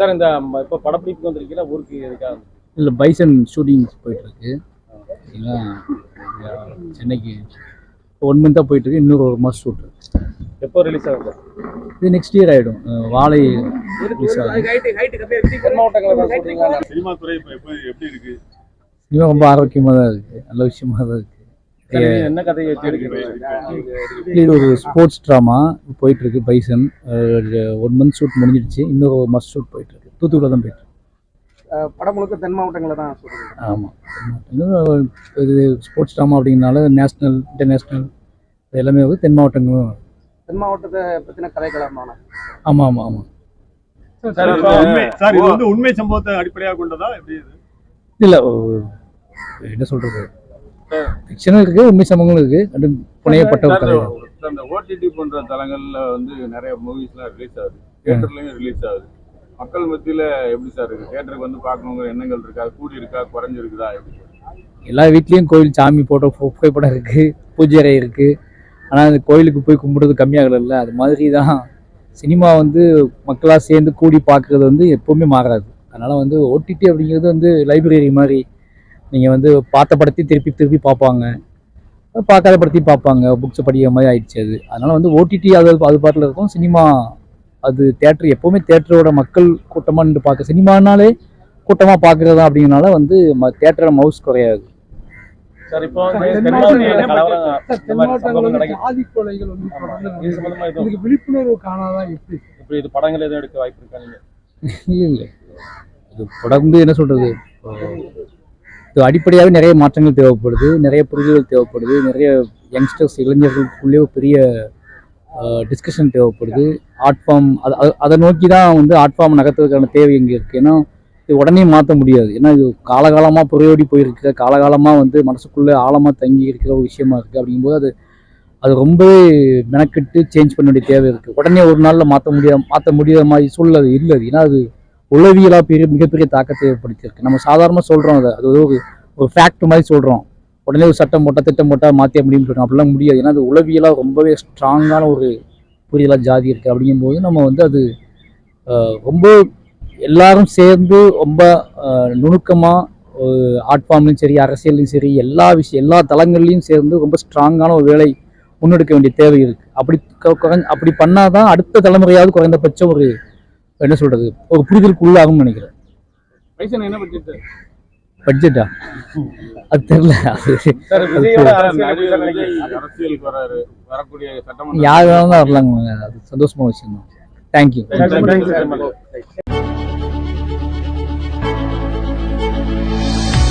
Sir இந்த இப்ப படப்பிடிப்புக்கு வந்திருக்கீங்களா? ஊருக்கு எதுக்காக இல்லை பைசன் ஷூட்டிங் போயிட்டுருக்கு. சரிங்களா சென்னைக்கு ஒன் மந்த்தாக போயிட்டுருக்கு. இன்னொரு ஒரு மாதம் ஷூட் எப்போ ரிலீஸ் ஆகுது இது நெக்ஸ்ட் இயர் ஆகிடும் வாழை ரிலீஸ் ஆகும். சினிமா துறை இப்ப எப்படி எப்படி இருக்கு? சினிமா ரொம்ப ஆரோக்கியமாக தான் இருக்குது நல்ல விஷயமா தான் இருக்குது என்ன கதையை வச்சு எடுக்கிறீங்க இது ஒரு ஸ்போர்ட்ஸ் ட்ராமா போயிட்டுருக்கு பைசன். ஒன் மந்த் ஷூட் முடிஞ்சிடுச்சு. இன்னொரு மாதம் ஷூட் போயிட்டுருக்கு. தூத்துக்குடியில் தான் போயிட்டு படம் முழுக்க தென் மாவட்டங்களை தான் சொல்றீங்க ஆமாம் இது ஸ்போர்ட்ஸ் ட்ராமா அப்படிங்கிறனால நேஷ்னல் இன்டர்நேஷ்னல் எல்லாமே வந்து தென் மாவட்டங்களும் தென் மாவட்டத்தை பத்தின கதைக்களமான ஆமாம் ஆமாம் ஆமாம் சார் இது வந்து உண்மை சம்பவத்தை அடிப்படையாக கொண்டதா? எப்படி இல்லை என்ன சொல்கிறது இருக்குது உண்மை சம்பவங்களும் இருக்குது ரெண்டு புனையப்பட்ட. அந்த ஓடிடி போன்ற தளங்கள்ல வந்து நிறைய மூவிஸ்லாம் ரிலீஸ் ஆகுது. தியேட்டர்லயும் ரிலீஸ் ஆகுது. மக்கள் மத்தியில எப்படி சார் இருக்கு? தியேட்டருக்கு வந்து பார்க்கணுங்கிற எண்ணங்கள் இருக்கா? கூடி இருக்கா? குறைஞ்சிருக்குதா? எப்படி எல்லா வீட்லேயும் கோயில் சாமி போட்டோ புகைப்படம் இருக்குது பூஜை அறை இருக்குது ஆனால் அந்த கோயிலுக்கு போய் கும்பிடுறது கம்மியாகல அது மாதிரி தான் சினிமா வந்து மக்களாக சேர்ந்து கூடி பார்க்குறது வந்து எப்போவுமே மாறாது. அதனால் வந்து ஓடிடி அப்படிங்கிறது வந்து லைப்ரரி மாதிரி நீங்கள் வந்து பார்த்த படத்தையும் திருப்பி திருப்பி பார்ப்பாங்க. பார்க்காத படத்தையும் பார்ப்பாங்க. புக்ஸை படிக்கிற மாதிரி ஆயிடுச்சு அது. அதனால் வந்து ஓடிடி அது அது பாட்டில் இருக்கும். சினிமா அது தேட்டர் எப்போவுமே தேட்டரோட மக்கள் கூட்டமாக நின்று பார்க்க சினிமானாலே கூட்டமாக பார்க்குறது அப்படிங்கிறனால வந்து தேட்டரோட மவுஸ் குறையாது. சார் இப்போ விழிப்புணர்வு காணாதான் எப்படி? இப்படி இது படங்கள் எதுவும் எடுக்க வாய்ப்பு இருக்கா நீங்க? இல்லை இல்லை. இது தொடர்ந்து என்ன சொல்கிறது இது அடிப்படையாகவே நிறைய மாற்றங்கள் தேவைப்படுது நிறைய புரிதல்கள் தேவைப்படுது நிறைய யங்ஸ்டர்ஸ் இளைஞர்களுக்குள்ளேயே பெரிய டிஸ்கஷன் தேவைப்படுது. ஆர்ட் ஃபார்ம் அதை அதை நோக்கி தான் வந்து ஆர்ட் ஃபார்ம் நகர்த்துறதுக்கான தேவை இங்கே இருக்குது ஏன்னா இது உடனே மாற்ற முடியாது. ஏன்னா இது காலகாலமாக புறையோடி போயிருக்கிற காலகாலமாக வந்து மனசுக்குள்ளே ஆழமாக தங்கி இருக்கிற ஒரு விஷயமா இருக்குது அப்படிங்கும்போது அது அது ரொம்பவே மெனக்கெட்டு சேஞ்ச் பண்ண வேண்டிய தேவை இருக்குது உடனே ஒரு நாளில் மாற்ற முடியாது மாற்ற முடியாத மாதிரி சூழல் அது இல்லை அது. ஏன்னா அது உளவியலாக பெரிய மிகப்பெரிய தாக்கத்தை ஏற்படுத்தியிருக்கு. நம்ம சாதாரணமாக சொல்கிறோம் அதை. அது ஒரு ஒரு ஃபேக்ட் மாதிரி சொல்கிறோம் உடனே ஒரு சட்டம் போட்டால் திட்டம் போட்டால் மாற்றிய முடியும்னு சொல்கிறோம் அப்படிலாம் முடியாது. ஏன்னா அது உளவியலாக ரொம்பவே ஸ்ட்ராங்கான ஒரு புரியலாக ஜாதி இருக்குது அப்படிங்கும்போது நம்ம வந்து அது ரொம்ப எல்லாரும் சேர்ந்து ரொம்ப நுணுக்கமாக ஆர்ட் ஃபார்ம்லையும் சரி அரசியல்லையும் சரி எல்லா விஷயம் எல்லா தளங்கள்லையும் சேர்ந்து ரொம்ப ஸ்ட்ராங்கான ஒரு வேலை முன்னெடுக்க வேண்டிய தேவை இருக்குது அப்படி க- குறைஞ்ச அப்படி அடுத்த தலைமுறையாவது குறைந்தபட்சம் ஒரு என்ன சொல்றது? ஒரு புரிதலுக்கு உள்ளாகும்னு நினைக்கிறேன். பட்ஜெட்டா அது தெரியல. யாராக தான் வரலாங்க அது சந்தோஷமான விஷயம் தான். Thank you thank you